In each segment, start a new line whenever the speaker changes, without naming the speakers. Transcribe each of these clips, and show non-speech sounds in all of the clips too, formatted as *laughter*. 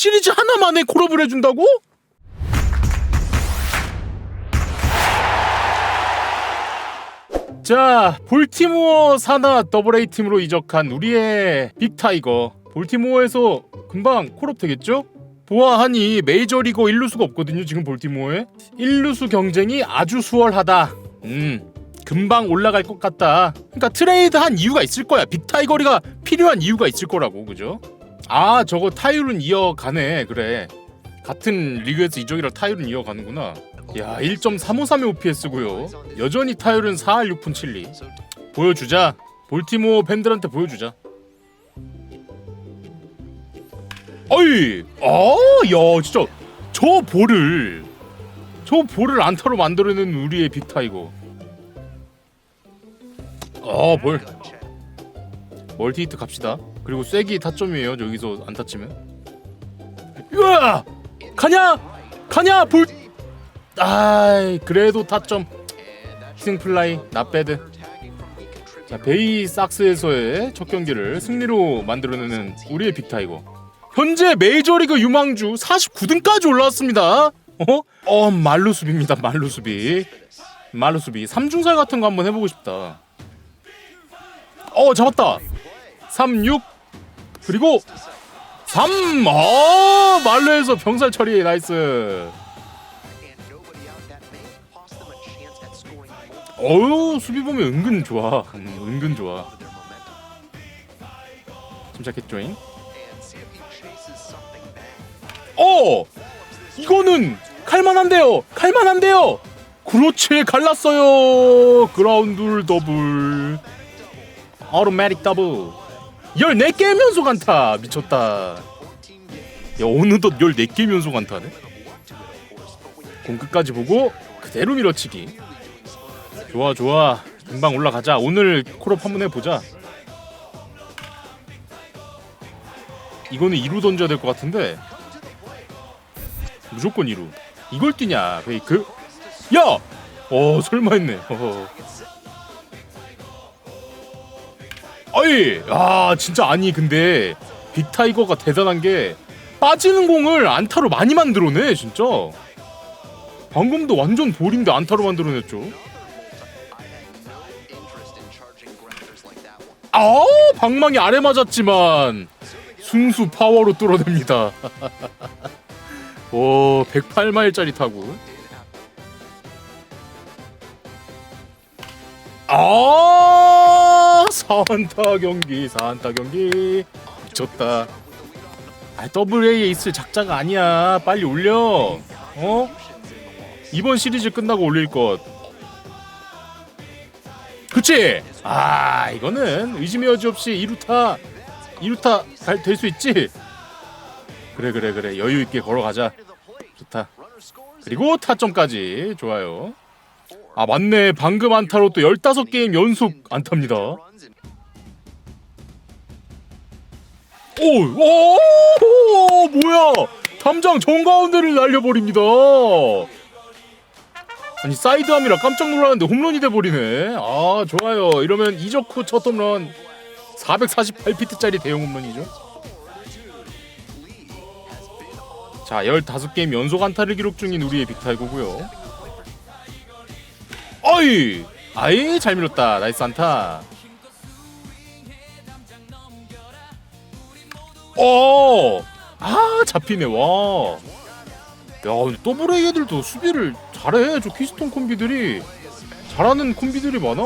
시리즈 하나만에 콜업을 해준다고? 자, 볼티모어 사나 더블 A 팀으로 이적한 우리의 빅타이거. 볼티모어에서 금방 콜업 되겠죠? 보아하니 메이저리거 1루수가 없거든요. 지금 볼티모어에 1루수 경쟁이 아주 수월하다. 음, 금방 올라갈 것 같다. 그러니까 트레이드 한 이유가 있을 거야. 빅타이거리가 필요한 이유가 있을 거라고, 그죠? 아, 저거 타율은 이어가네. 그래. 같은 리그에서 이적이라 타율은 이어가는구나. 야, 1.353의 OPS고요. 여전히 타율은 4할 6푼 7리. 보여주자. 볼티모어 팬들한테 보여주자. 어이, 아, 야, 진짜 저 볼을 저 볼을 안타로 만들어낸 우리의 빅타이거. 어, 볼 멀티 히트 갑시다. 그리고 쐐기 타점이에요. 여기서 안 타 치면. 으아! 가냐? 가냐? 볼. 아이, 그래도 타점. 희생 플라이 나배드. 자, 베이 sak스에서의 첫 경기를 승리로 만들어내는 우리의 빅타이거. 현재 메이저리그 유망주 49등까지 올라왔습니다. 어? 어, 말루 수비입니다. 말루 수비. 말루 수비. 삼중살 같은 거 한번 해보고 싶다. 어, 잡았다. 3, 6. 그리고 3. 어, 말루에서 병살 처리 나이스. 어우, 수비 보면 은근 좋아. 음, 은근 좋아. 침착했죠잉? 어! 이거는 갈만한데요. 갈만한데요. 그렇지 갈랐어요. 그라운드 더블. 아로매틱 더블. 14개 면속 안타. 미쳤다. 야, 어느덧 14개 면속 안타네. 공 끝까지 보고 그대로 밀어치기. 좋아 좋아. 금방 올라가자. 오늘 콜업 한번 해보자. 이거는 2루 던져야 될 것 같은데 무조건 2루 이걸 뛰냐 페이크 야! 어 설마 했네. 아이 아 진짜 아니 근데 빅타이거가 대단한 게 빠지는 공을 안타로 많이 만들어내 진짜. 방금도 완전 볼인데 안타로 만들어냈죠. 아 방망이 아래 맞았지만 순수 파워로 뚫어냅니다. *laughs* 오 108마일짜리 타고 아 사안타 경기 사안타 경기. 미쳤다. 아 더블 A에 있을 작자가 아니야. 빨리 올려. 어? 이번 시리즈 끝나고 올릴 것. 그치? 아 이거는 의심의 여지 없이 2루타 2루타 될수 있지. 그래 그래 그래. 여유 있게 걸어가자. 좋다. 그리고 타점까지. 좋아요. 아 맞네. 방금 안타로 또 15게임 연속 안타입니다 오, 오, 오 뭐야? 담장 정가운데를 날려버립니다. 아니 사이드함이라 깜짝 놀랐는데 홈런이 돼버리네. 아 좋아요. 이러면 이적 후 첫 홈런 448피트짜리 대형 홈런이죠. 자 15게임 연속 안타를 기록 중인 우리의 빅타이거고요. 어이 아이 잘 밀었다. 나이스 안타 어 아 잡히네 와 야, 더블 A 애들도 수비를 잘해. 저 키스톤 콤비들이 잘하는 콤비들이 많아.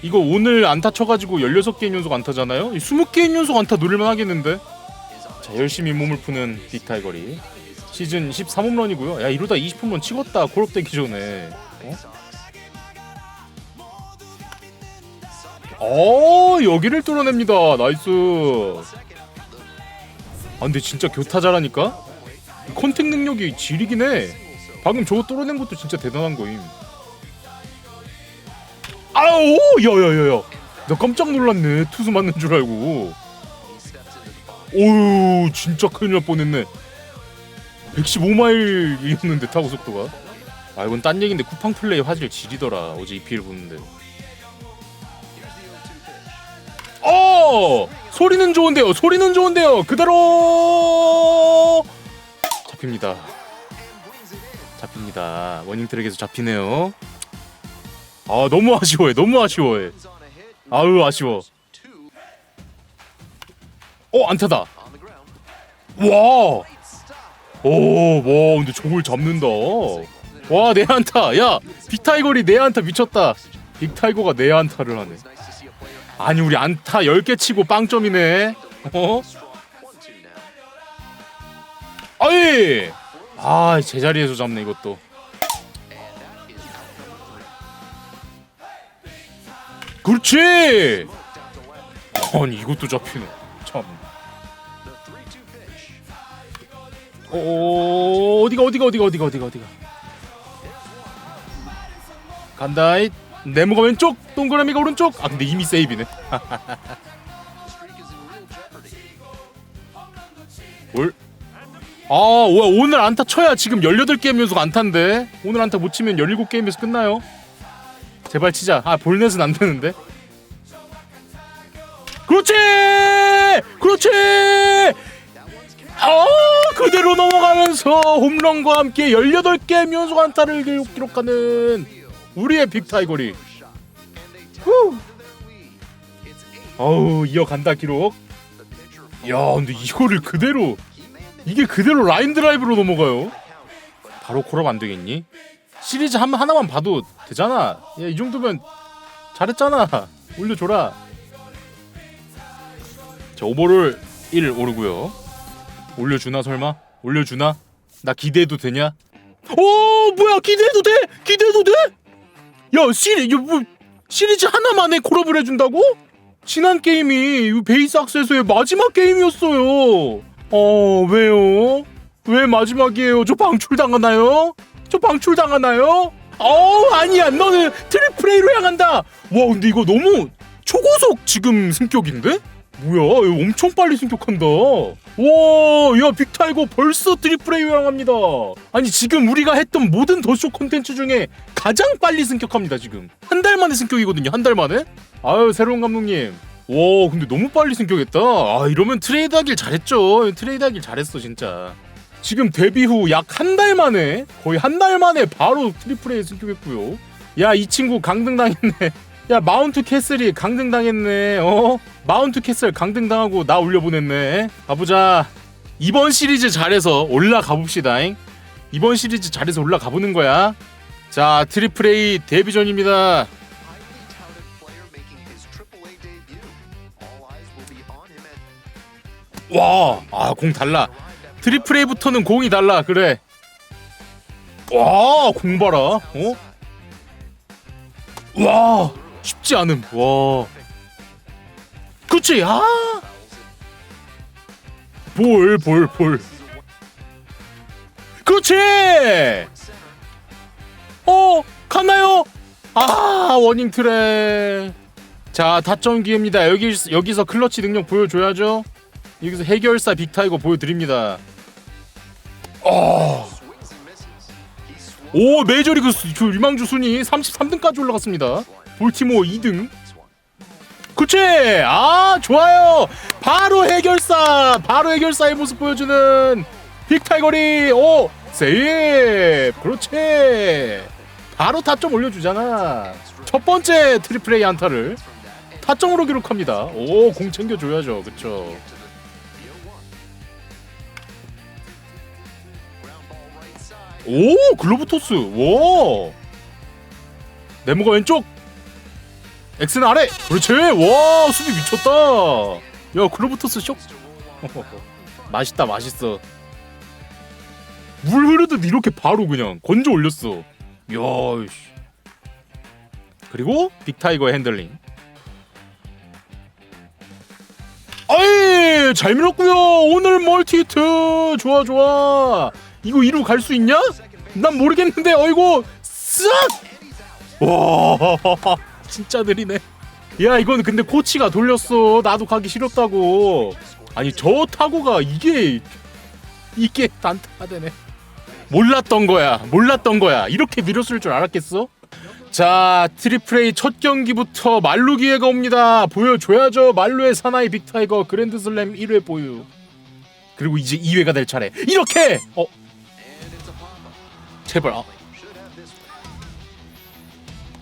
이거 오늘 안타 쳐가지고 16게임 연속 안타잖아요? 20게임 연속 안타 노릴만 하겠는데? 자, 열심히 몸을 푸는 빅타이거리. 시즌 13홈런이고요. 야, 이러다 20홈런 치겠다. 골업되기 전에. 어? 어, 여기를 뚫어냅니다. 나이스. 아 근데 진짜 교타 잘하니까? 컨택 능력이 지리긴 해. 방금 저거 뚫어낸 것도 진짜 대단한 거임. 아우 야야야야. 나 깜짝 놀랐네. 투수 맞는 줄 알고. 오우 진짜 큰일 날 뻔했네. 115마일이었는데 타고 속도가? 아 이건 딴 얘긴데 쿠팡 플레이 화질 지리더라. 어제 EPL 보는데 소리는 좋은데요 소리는 좋은데요. 그대로 잡힙니다. 잡힙니다. 워닝 트랙에서 잡히네요. 아 너무 아쉬워해 너무 아쉬워해 아유 아쉬워. 어 안타다. 와 오 와 근데 저걸 잡는다. 와 내 안타. 야 빅타이거리 내 안타 미쳤다. 빅타이거가 내 안타를 하네 아니 우리 안타 10개 치고 빵점이네. 어? 아이! 아 제자리에서 잡네 이것도. 그렇지! 아니 이것도 잡히네. 참. 어, 어디가 어디가 어디가 어디가 어디가? 어디가 간다이 네모가 왼쪽 동그라미가 오른쪽 아 근데 이미 세이브네 *laughs* 올. 아, 와, 오늘 안타 쳐야 지금 18게임 연속 안타인데. 오늘 안타 못 치면 17게임에서 끝나요. 제발 치자. 아, 볼넷은 안 되는데. 그렇지! 그렇지! 아, 그대로 넘어가면서 홈런과 함께 18게임 연속 안타를 기록- 기록하는 우리의 빅타이거리. 후. 어우, 이어간다 기록. 야, 근데 이거를 그대로 이게 그대로 라인 드라이브로 넘어가요. 바로 콜업 안 되겠니? 시리즈 한 하나만 봐도 되잖아. 야, 이 정도면 잘했잖아. 올려줘라. 자, 오버를 1 오르고요. 올려주나 설마? 올려주나? 나 기대해도 되냐? 오 뭐야 기대해도 돼? 기대해도 돼? 야 시리 뭐 시리즈 하나만에 콜업을 해준다고? 지난 게임이 이 베이스 악세서의 마지막 게임이었어요. 어 왜요? 왜 마지막이에요? 저 방출 당하나요? 저 방출 당하나요? 어 아니야 너는 트리플 A로 향한다. 와 근데 이거 너무 초고속 지금 승격인데? 뭐야 엄청 빨리 승격한다. 와 야 빅타이거 벌써 트리플 A로 향합니다. 아니 지금 우리가 했던 모든 더쇼 콘텐츠 중에 가장 빨리 승격합니다 지금. 한 달 만에 승격이거든요 한 달 만에. 아유 새로운 감독님. 와 근데 너무 빨리 승격했다. 아 이러면 트레이드 하길 잘했죠. 트레이드 하길 잘했어 진짜. 지금 데뷔 후 약 한 달 만에 거의 한 달 만에 바로 트리플 A 승격했고요. 야 이 친구 강등 당했네. 야 마운트 캐슬이 강등 당했네. 어 마운트 캐슬 강등 당하고 나 올려보냈네. 가보자. 이번 시리즈 잘해서 올라가 봅시다잉. 이번 시리즈 잘해서 올라가 보는 거야. 자 트리플 A 데뷔전입니다. 와, 아, 공 달라. 트리플 A부터는 공이 달라. 그래. 와, 공 봐라. 어? 와, 쉽지 않음. 와. 그치? 아. 볼, 볼, 볼. 그렇지! 어, 갔나요? 아, 워닝 트랙. 자, 다점 기회입니다. 여기 여기서 클러치 능력 보여줘야죠. 여기서 해결사 빅타이거 보여드립니다. 어. 오 메이저리그 수- 그 유망주 순위 33등까지 올라갔습니다. 볼티모어 2등. 그치? 아 좋아요. 바로 해결사, 바로 해결사의 모습 보여주는 빅타이거리. 오 세이프. 그렇지. 바로 타점 올려주잖아. 첫 번째 트리플 A 안타를 타점으로 기록합니다. 오 공 챙겨줘야죠. 그쵸? 오 글로브 토스 와 네모가 왼쪽 엑스는 아래. 그렇지. 와 수비 미쳤다. 야 토스 쇼. *laughs* 맛있다 맛있어. 물 흐르듯 이렇게 바로 그냥 건져 올렸어. 야 씨. 그리고 빅타이거의 핸들링. 아이 잘 밀었고요. 오늘 멀티히트. 좋아 좋아. 이거 2루 갈 수 있냐? 난 모르겠는데 어이구 쓱! 와 진짜 느리네. 야 이건 근데 코치가 돌렸어. 나도 가기 싫었다고. 아니 저 타고가 이게 이게 단타가 되네. 몰랐던 거야. 몰랐던 거야. 이렇게 밀었을 줄 알았겠어? 자 트리플 A 첫 경기부터 말루 기회가 옵니다. 보여줘야죠. 말루의 사나이 빅타이거 그랜드슬램 1회 보유. 그리고 이제 2회가 될 차례. 이렇게! 어? 제발 아.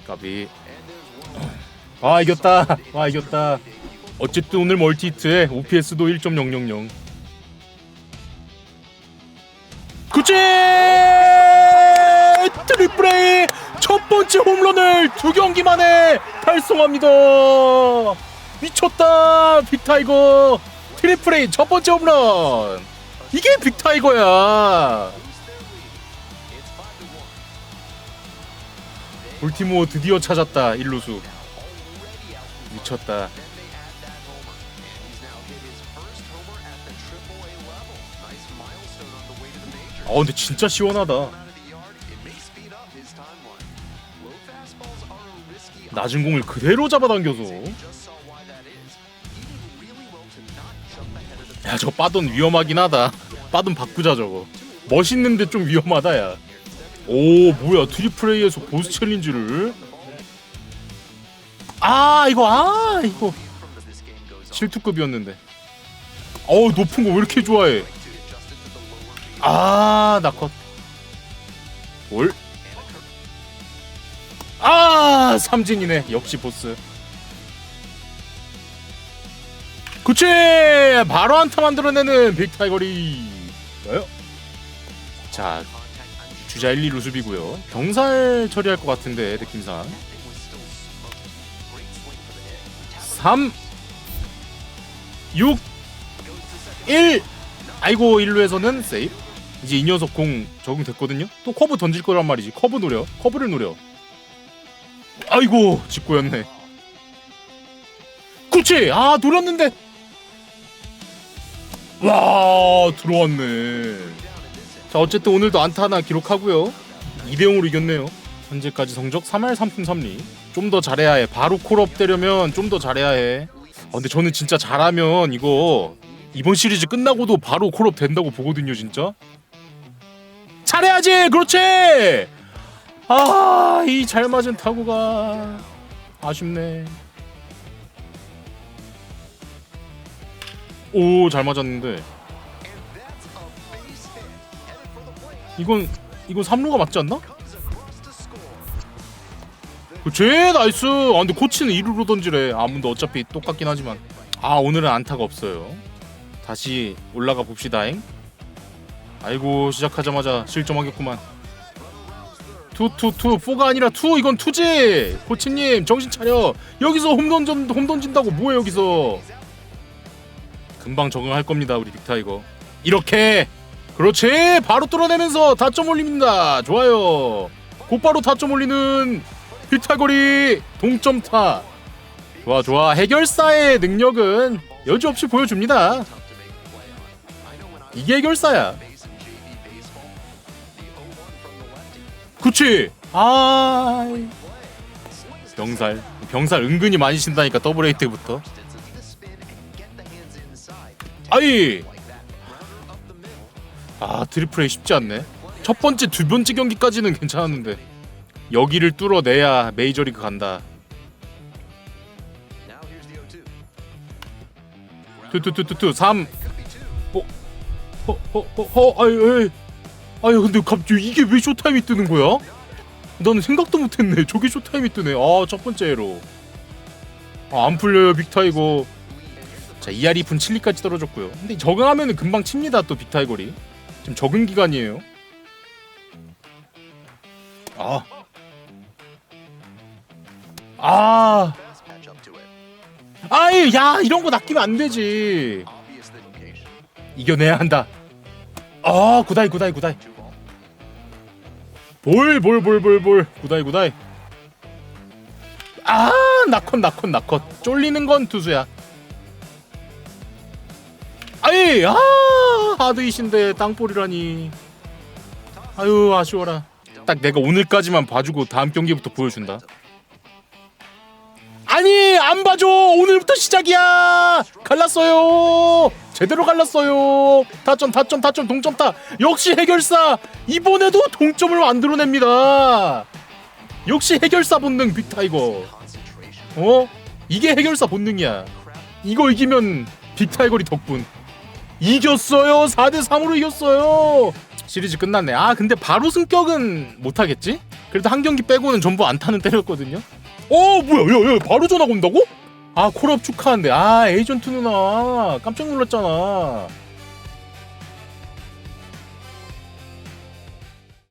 까비 아 이겼다. 와 이겼다. 어쨌든 오늘 멀티히트에 OPS도 1.000 그치! 트리플 A 첫 번째 홈런을 두 경기 만에 달성합니다. 미쳤다 빅타이거. 트리플 A 첫 번째 홈런. 이게 빅타이거야. 볼티모어 드디어 찾았다 일루수 미쳤다. 어 근데 진짜 시원하다. 낮은 공을 그대로 잡아당겨서. 야 저거 빠돈 위험하긴 하다. 빠돈 바꾸자 저거. 멋있는데 좀 위험하다 야오 뭐야 트리플 A에서 보스 챌린지를 아 이거 아 이거. 실투급이었는데. 어우 높은 거 왜 이렇게 좋아해? 아 나 컷. 올. 아 삼진이네. 역시 보스. 그치! 바로 한타 만들어내는 빅타이거리. 뭐요? 자 주자 1, 2 루 수비고요. 병살 처리할 것 같은데 느낌상 3 6 1 아이고 1루에서는 세이프 이제 이 녀석 공 적응됐거든요. 또 커브 던질 거란 말이지. 커브 노려. 커브를 노려. 아이고 직구였네. 그렇지. 아 노렸는데. 와 들어왔네. 자 어쨌든 오늘도 안타 하나 기록하고요. 2대 0으로 이겼네요. 현재까지 성적 3할 3푼 3리. 좀 더 잘해야 해. 바로 콜업 되려면 좀 더 잘해야 해. 아, 근데 저는 진짜 잘하면 이거 이번 시리즈 끝나고도 바로 콜업 된다고 보거든요, 진짜. 잘해야지 그렇지 아 이 잘 맞은 타구가 아쉽네 오 잘 맞았는데 이건 이건 3루가 맞지 않나? 그치 나이스. 아 근데 코치는 2루로 던지래. 아무도 어차피 똑같긴 하지만. 아 오늘은 안타가 없어요. 다시 올라가 봅시다잉. 아이고 시작하자마자 실점하겠구만. 투투투. 포가 아니라 투. 이건 투지. 코치님 정신 차려. 여기서 홈 던전 홈 던진다고 뭐해 여기서? 금방 적응할 겁니다 우리 빅타이거. 이렇게. 그렇지. 바로 뚫어내면서 다점 올립니다. 좋아요. 곧바로 다점 올리는 빅타이거리 동점타. 좋아 좋아. 해결사의 능력은 여지없이 보여줍니다. 이게 해결사야. 그치 아 병살. 병살 은근히 많이 신다니까 더블 에이트부터. 아이. 아 트리플 A 쉽지 않네. 첫 번째 두 번째 경기까지는 괜찮았는데 여기를 뚫어내야 메이저리그 간다 투투투투투 3 어, 어, 어, 어, 어, 아유. 아유, 근데 갑자기 이게 왜 쇼타임이 뜨는 거야? 나는 생각도 못했네. 저게 쇼타임이 뜨네. 아, 첫 번째로. 아, 안 풀려요, 빅타이거. 자, 이알 2푼 7리까지 떨어졌고요. 근데 적응하면은 금방 칩니다, 또 빅타이거리. 지금 적응 기간이에요. 아. 아. 아이, 야, 이런 거 낚이면 안 되지. 이겨내야 한다. 아, 구다이, 구다이, 구다이. 볼, 볼, 볼, 볼, 볼. 구다이, 구다이. 아, 나컷, 나컷, 나컷. 쫄리는 건 투수야. 아이, 아, 하드이신데 땅볼이라니. 아유, 아쉬워라. 딱 내가 오늘까지만 봐주고 다음 경기부터 보여준다. 아니 안 봐줘. 오늘부터 시작이야. 갈랐어요. 제대로 갈랐어요. 타점 타점 타점 동점 타. 역시 해결사. 이번에도 동점을 만들어냅니다. 역시 해결사 본능 빅타이거. 어? 이게 해결사 본능이야. 이거 이기면 빅타이거리 덕분. 이겼어요. 4대3으로 이겼어요. 시리즈 끝났네. 아 근데 바로 승격은 못하겠지? 그래도 한 경기 빼고는 전부 안타는 때렸거든요 어 뭐야? 야야 바로 전화 온다고? 아 콜업 축하한데 아 에이전트 누나. 깜짝 놀랐잖아